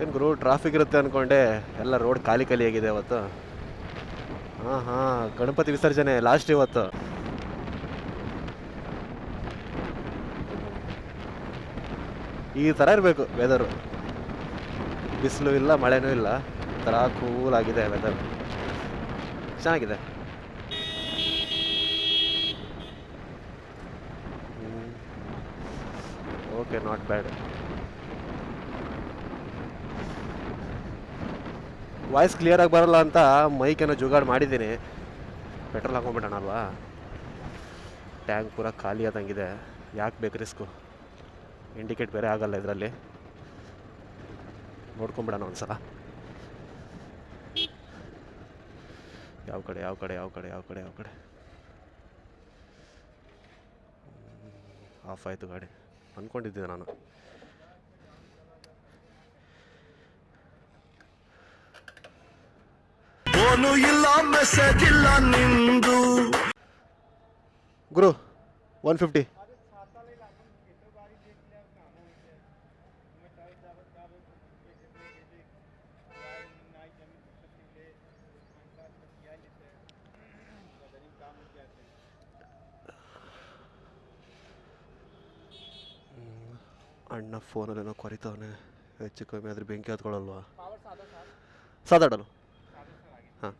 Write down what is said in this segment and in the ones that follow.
ಏನು ಗುರು ಟ್ರಾಫಿಕ್ ಇರುತ್ತೆ ಅಂದ್ಕೊಂಡೆ ಎಲ್ಲ ರೋಡ್ ಖಾಲಿ ಖಾಲಿ ಆಗಿದೆ ಇವತ್ತು ಹಾಂ ಹಾಂ, ಗಣಪತಿ ವಿಸರ್ಜನೆ ಲಾಸ್ಟ್ ಇವತ್ತು. ಈ ಥರ ಇರಬೇಕು ವೆದರು ಬಿಸಿಲು ಇಲ್ಲ, ಮಳೆನೂ ಇಲ್ಲ. ಥರ ಕೂಲ್ ಆಗಿದೆ ವೆದರ್ ಚೆನ್ನಾಗಿದೆ. Okay not bad voice clear ಆಗಿ ಬರಲ್ಲ ಅಂತ ಮೈಕೇನೋ ಜುಗಾಡ್ ಮಾಡಿದ್ದೀನಿ. ಪೆಟ್ರೋಲ್ ಹಾಕೊಂಡ್ಬಿಡೋಣ ಅಲ್ವಾ? ಟ್ಯಾಂಕ್ ಪೂರ ಖಾಲಿ ಆದಂಗಿದೆ. ಯಾಕೆ ಬೇಕು ರಿಸ್ಕು ಇಂಡಿಕೇಟ್ ಬೇರೆ ಆಗಲ್ಲ ಇದರಲ್ಲಿ. ನೋಡ್ಕೊಂಬಿಡೋಣ ಒಂದ್ಸಲ. ಯಾವ ಕಡೆ ಯಾವ ಕಡೆ ಯಾವ ಕಡೆ ಯಾವ ಕಡೆ ಯಾವ ಕಡೆ? ಆಫ್ ಆಯಿತು ಗಾಡಿ. ಅಂದ್ಕೊಂಡಿದ್ದೆ ನಾನು. ಇಲ್ಲ ಮೆಸೇಜ್ ಇಲ್ಲ ನಿಂದು. ಗುರು ಒನ್ ಫಿಫ್ಟಿ ಅಣ್ಣ ಫೋನಲ್ಲೇನೋ ಕೊರಿತವನೆ. ಹೆಚ್ಚು ಕಮ್ಮಿ ಆದರೆ ಬೆಂಕಿ ಹತ್ಕೊಳ್ಳಲ್ವಾ ಸಾದಾಡಲು ಹಾಂ.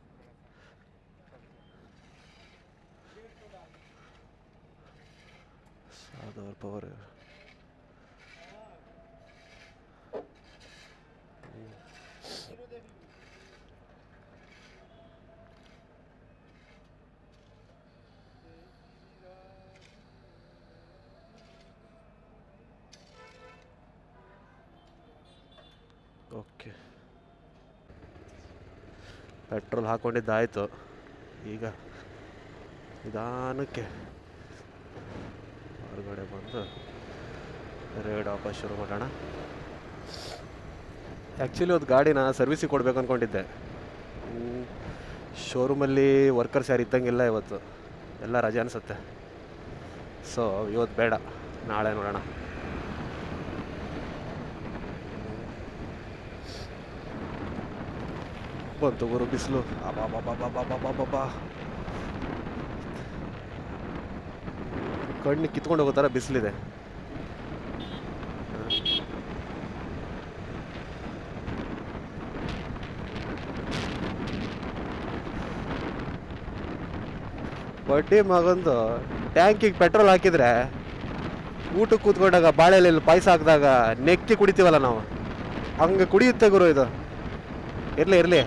ಸಾದವ್ರ ಪವರ್ ಪೆಟ್ರೋಲ್ ಹಾಕ್ಕೊಂಡಿದ್ದಾಯಿತು ಈಗ ನಿಧಾನಕ್ಕೆ ಹೊರಗಡೆ ಬಂದು ರೇಡ್ ವಾಪಸ್ ಶುರು ಮಾಡೋಣ. ಆ್ಯಕ್ಚುಲಿ ಒಂದು ಗಾಡಿನ ಸರ್ವಿಸಿಗೆ ಕೊಡಬೇಕು ಅಂದ್ಕೊಂಡಿದ್ದೆ ಶೋರೂಮಲ್ಲಿ ವರ್ಕರ್ಸ್ ಯಾರು ಇದ್ದಂಗಿಲ್ಲ ಇವತ್ತು. ಎಲ್ಲ ರಜೆ ಅನಿಸುತ್ತೆ. ಸೊ ಇವತ್ತು ಬೇಡ. ನಾಳೆ ನೋಡೋಣ. ಬಂತು ಗುರು ಬಿಸಿಲು ಅಬಾಬಾಬಾಬಾಬಾಬಾಬಾ ಕಣ್ಣು ಕಿತ್ಕೊಂಡು ಹೋಗೋ ಥರ ಬಿಸಿಲಿದೆ. ಬಡ್ಡಿ ಮಗಂದು ಟ್ಯಾಂಕಿಗೆ ಪೆಟ್ರೋಲ್ ಹಾಕಿದ್ರೆ ಊಟಕ್ಕೆ ಕೂತ್ಕೊಂಡಾಗ ಬಾಳೆಲೆಯಲ್ಲಿ ಪಾಯಸ ಹಾಕಿದಾಗ ನೆಕ್ಕಿ ಕುಡಿತೀವಲ್ಲ ನಾವು. ಹಂಗೆ ಕುಡಿಯುತ್ತೆ ಗುರು ಇದು. ಇರಲಿ ಇರಲಿ.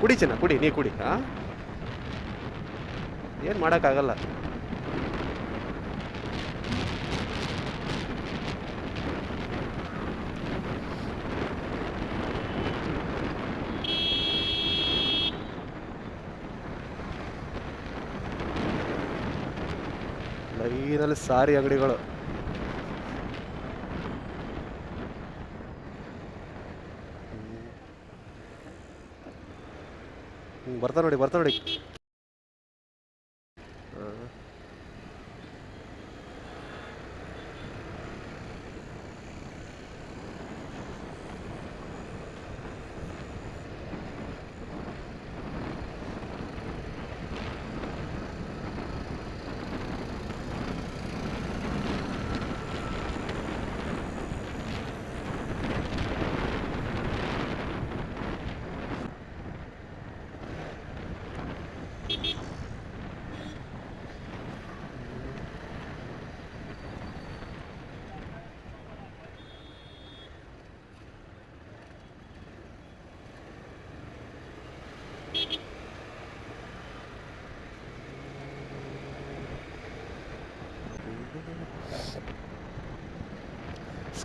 ಕುಡಿ ಚೆನ್ನ ಕುಡಿ ನೀ ಕುಡಿ ಹಾಂ? ಏನು ಮಾಡೋಕ್ಕಾಗಲ್ಲ. ಲೈನಲ್ಲಿ ಸಾರಿ ಅಂಗಡಿಗಳು. ಬರ್ತಾ ನೋಡಿ ಬರ್ತಾ ನೋಡಿ ಆ.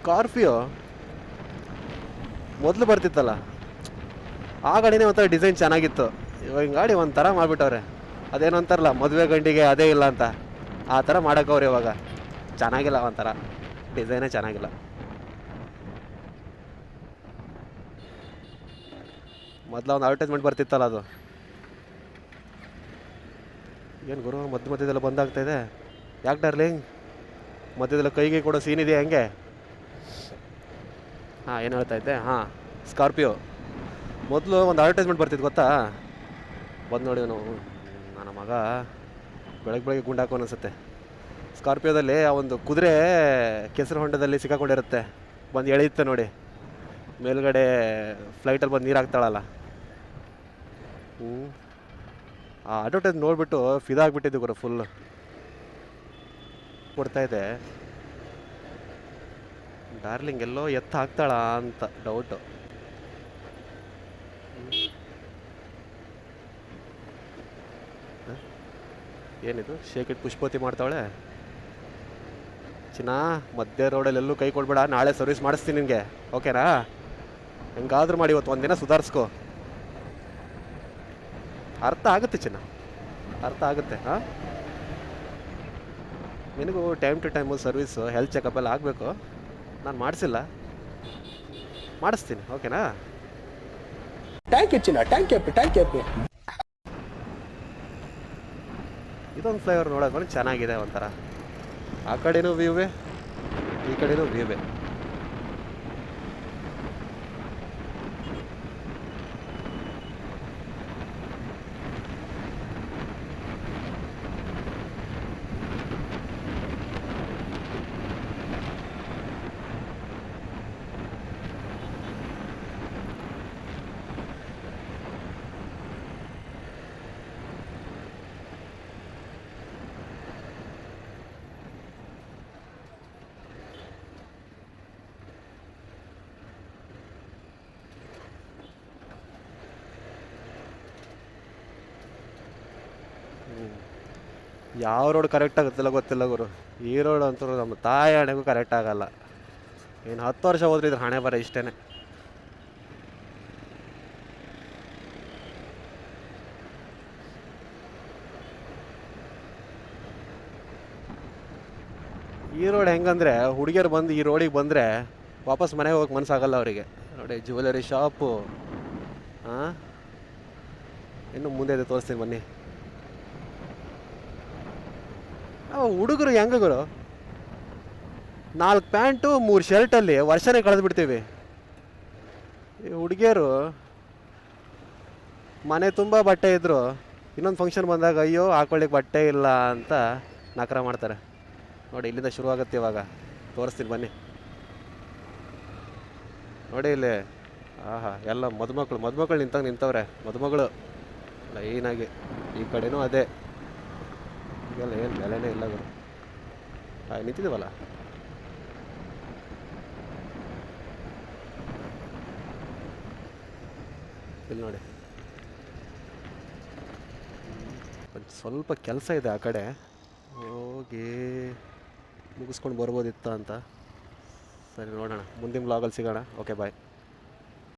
ಸ್ಕಾರ್ಪಿಯೋ ಮೊದಲು ಬರ್ತಿತ್ತಲ್ಲ, ಆ ಗಾಡಿನೇ ಒಂಥರ ಡಿಸೈನ್ ಚೆನ್ನಾಗಿತ್ತು. ಇವಾಗ ಗಾಡಿ ಒಂಥರ ಮಾಡಿಬಿಟ್ಟವ್ರೆ. ಅದೇನೋ ಅಂತಾರಲ್ಲ, ಮದುವೆ ಗಂಡಿಗೆ ಅದೇ ಇಲ್ಲ ಅಂತ. ಆ ಥರ ಮಾಡೋಕ್ಕವ್ರೆ ಇವಾಗ. ಚೆನ್ನಾಗಿಲ್ಲ ಒಂಥರ. ಡಿಸೈನೇ ಚೆನ್ನಾಗಿಲ್ಲ. ಮೊದಲ ಒಂದು ಅಡ್ವರ್ಟೈಸ್ಮೆಂಟ್ ಬರ್ತಿತ್ತಲ್ಲ ಅದು. ಏನು ಗುರು, ಮಧ್ಯ ಮಧ್ಯದಲ್ಲಿ ಬಂದಾಗ್ತಾಯಿದೆ ಯಾಕೆ ಡಾರ್ಲಿಂಗ್? ಮಧ್ಯದಲ್ಲಿ ಕೈಗೆ ಕೂಡ ಸೀನ್ ಇದೆಯಾ ಹೆಂಗೆ? ಹಾಂ, ಏನು ಹೇಳ್ತಾ ಇದ್ದೆ? ಹಾಂ. ಸ್ಕಾರ್ಪಿಯೋ ಮೊದಲು ಒಂದು ಅಡ್ವರ್ಟೈಸ್ಮೆಂಟ್ ಬರ್ತಿತ್ತು ಗೊತ್ತಾ? ಬಂದು ನೋಡಿ ನಾವು ನನ್ನ ಮಗ ಬೆಳಗ್ಗೆ ಬೆಳಗ್ಗೆ ಗುಂಡಾಕೋ ಅನಿಸುತ್ತೆ. ಸ್ಕಾರ್ಪಿಯೋದಲ್ಲಿ ಆ ಒಂದು ಕುದುರೆ ಕೆಸರು ಹೊಂಡದಲ್ಲಿ ಸಿಕ್ಕಾಕೊಂಡಿರುತ್ತೆ. ಬಂದು ಎಳೆಯುತ್ತೆ ನೋಡಿ. ಮೇಲ್ಗಡೆ ಫ್ಲೈಟಲ್ಲಿ ಬಂದು ನೀರು ಹಾಕ್ತಾಳಲ್ಲ ಹ್ಞೂ ಆ ಅಡ್ವರ್ಟೈಸ್ ನೋಡಿಬಿಟ್ಟು ಫಿದಾಗ್ಬಿಟ್ಟಿದ್ದು ಕೂಡ ಫುಲ್ ಕೊಡ್ತಾ ಇದೆ. ಡಾರ್ಲಿಂಗ್ ಎಲ್ಲೋ ಎತ್ತ ಹಾಕ್ತಾಳ ಅಂತ ಡೌಟು ಏನಿದು? ಶೇಖಿಟ್ ಪುಷ್ಪತಿ ಮಾಡ್ತಾವಳೆ? ಚಿನ್ನ, ಮಧ್ಯ ರೋಡಲ್ಲಿ ಎಲ್ಲೂ ಕೈ ಕೊಡ್ಬೇಡ, ನಾಳೆ ಸರ್ವಿಸ್ ಮಾಡಿಸ್ತೀನಿ ನಿನಗೆ. ಓಕೆನಾ ಹೆಂಗಾದ್ರೂ ಮಾಡಿ ಇವತ್ತು ಒಂದಿನ ಸುಧಾರಿಸ್ಕೋ. ಅರ್ಥ ಆಗುತ್ತೆ ಚಿನ್ನ. ಅರ್ಥ ಆಗುತ್ತೆ, ಹಾಂ? ನಿನಗೂ time to time service health checkup ಎಲ್ಲ ಆಗಬೇಕು. ನಾನು ಮಾಡಿಸಿಲ್ಲ. ಮಾಡಿಸ್ತೀನಿ ಓಕೆನಾ ಟ್ಯಾಂಕ್ ಹೆಚ್ಚಿನ ಟ್ಯಾಂಕ್ ಎಪ್ಪಿ ಟ್ಯಾಂಕ್ ಎಪ್ಪಿ ಇದೊಂದು ಫ್ಲೇವರ್ ನೋಡೋಕೆ ಚೆನ್ನಾಗಿದೆ ಒಂಥರ. ಆ ಕಡೆನೂ ವ್ಯೂವೇ ಈ ಕಡೆನೂ ವ್ಯೂವೇ ಯಾವ ರೋಡ್ ಕರೆಕ್ಟ್ ಆಗುತ್ತಿಲ್ಲ ಗೊತ್ತಿಲ್ಲ ಗುರು. ಈ ರೋಡ್ ಅಂತೂ ನಮ್ಮ ತಾಯಿ ಹಣೆಗೂ ಕರೆಕ್ಟ್ ಆಗಲ್ಲ. ಇನ್ನು ಹತ್ತು ವರ್ಷ ಹೋದ್ರೆ ಇದ್ರ ಹಣೆ ಬರ ಇಷ್ಟೇ ಈ ರೋಡ್ ಹೆಂಗಂದ್ರೆ ಹುಡುಗಿಯರು ಬಂದು ಈ ರೋಡಿಗೆ ಬಂದರೆ ವಾಪಸ್ ಮನೆಗೆ ಹೋಗಕ್ಕೆ ಮನಸ್ಸಾಗಲ್ಲ ಅವರಿಗೆ. ನೋಡಿ ಜ್ಯುವೆಲರಿ ಶಾಪು ಹಾಂ ಇನ್ನು ಮುಂದೆ ಇದೆ, ತೋರಿಸ್ತೀನಿ ಬನ್ನಿ. ಹುಡುಗರು ಹೆಂಗ ಗುರು? ನಾಲ್ಕು ಪ್ಯಾಂಟು, ಮೂರು ಶರ್ಟಲ್ಲಿ ವರ್ಷನೇ ಕಳೆದು ಬಿಡ್ತೀವಿ ಈ ಹುಡುಗಿಯರು, ಮನೆ ತುಂಬ ಬಟ್ಟೆ ಇದ್ದರು ಇನ್ನೊಂದು ಫಂಕ್ಷನ್ ಬಂದಾಗ, ಅಯ್ಯೋ, ಹಾಕೊಳ್ಳಿಕ್ಕೆ ಬಟ್ಟೆ ಇಲ್ಲ ಅಂತ ನಕರ ಮಾಡ್ತಾರೆ. ನೋಡಿ, ಇಲ್ಲಿಂದ ಶುರು ಆಗುತ್ತೆ ಇವಾಗ. ತೋರಿಸ್ತೀನಿ, ಬನ್ನಿ. ನೋಡಿ ಇಲ್ಲಿ. ಆಹಾ, ಎಲ್ಲ ಮದುಮಕ್ಳು ಮದುಮಕ್ಳು ನಿಂತಾಗ ನಿಂತವ್ರೆ. ಮದುಮಗಳು, ಲೈನಾಗಿ. ಈ ಕಡೆನೂ ಅದೇ. ಈಗೆಲ್ಲ ಏನು ಬೆಲೆನೇ ಇಲ್ಲ ಗುರು. ಹಾಂ ನಿಂತಿದ್ದೀವಲ್ಲ ಇಲ್ಲಿ ನೋಡಿ. ಒಂದು ಸ್ವಲ್ಪ ಕೆಲಸ ಇದೆ ಆ ಕಡೆ. ಹೋಗಿ ಮುಗಿಸ್ಕೊಂಡು ಬರ್ಬೋದಿತ್ತ ಅಂತ. ಸರಿ, ನೋಡೋಣ. ಮುಂದಿನ ಬ್ಲಾಗಲ್ಲಿ ಸಿಗೋಣ. Okay bye